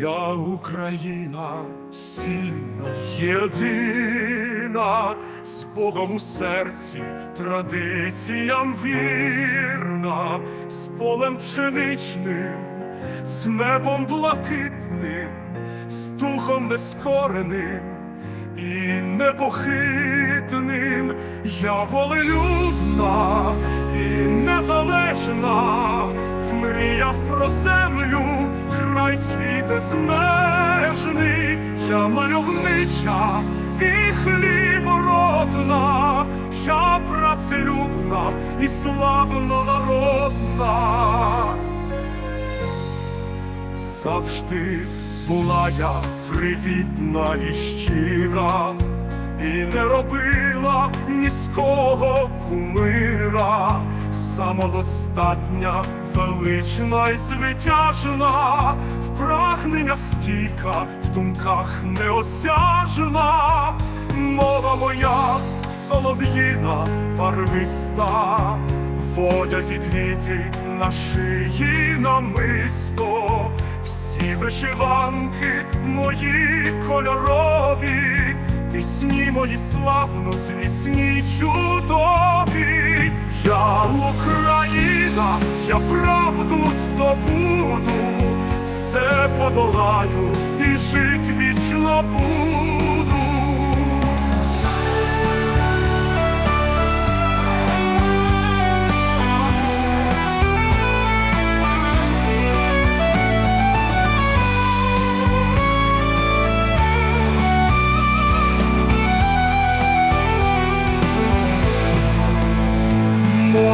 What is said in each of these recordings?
Я Україна сильна, єдина, з Богом у серці, традиціям вірна, з полем пшеничним, з небом блакитним, з духом нескореним і непохитним. Я волелюбна і незалежна, мріяв про землю, край свій безмежний, я мальовнича і хлібородна, я працелюбна і славно народна. Завжди була я привітна і щира, і не робила ні з кого кумира, самодостатня, велична і звитяжна, в прагненнях стійка, в думках неосяжна, мова моя солов'їна барвиста, водять і квіти на шиї намисто, всі вишиванки мої кольорові, пісні мої славно звісні чудові. Я Україна, я правду здобуду, все подолаю і жить вічно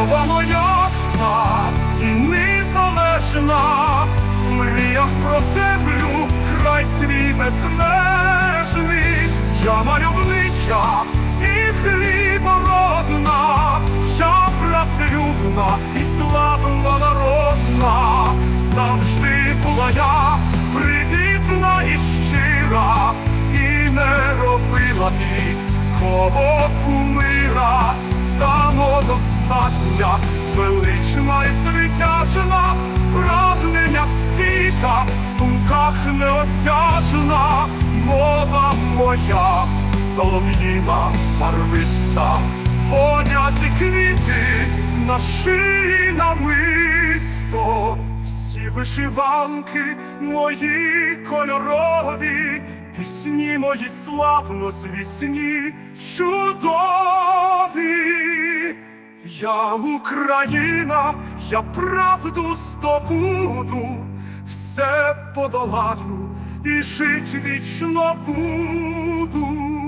Мова моя та і незалежна, в мріях про землю край свій безмежний, я мальовнича і хлібородна, я працелюбна і славна народна, завжди була я привітна і щира, і не робила ти з кого самодостатня, велична і світяжна, в прагненнях стійка, в думках неосяжна, мова моя, солов'їна, барвиста, водязі квіти, на шиї намисто, всі вишиванки мої кольорові, пісні мої славно звісні, чудові. Я Україна, я правду здобуду, все подолаю і жить вічно буду.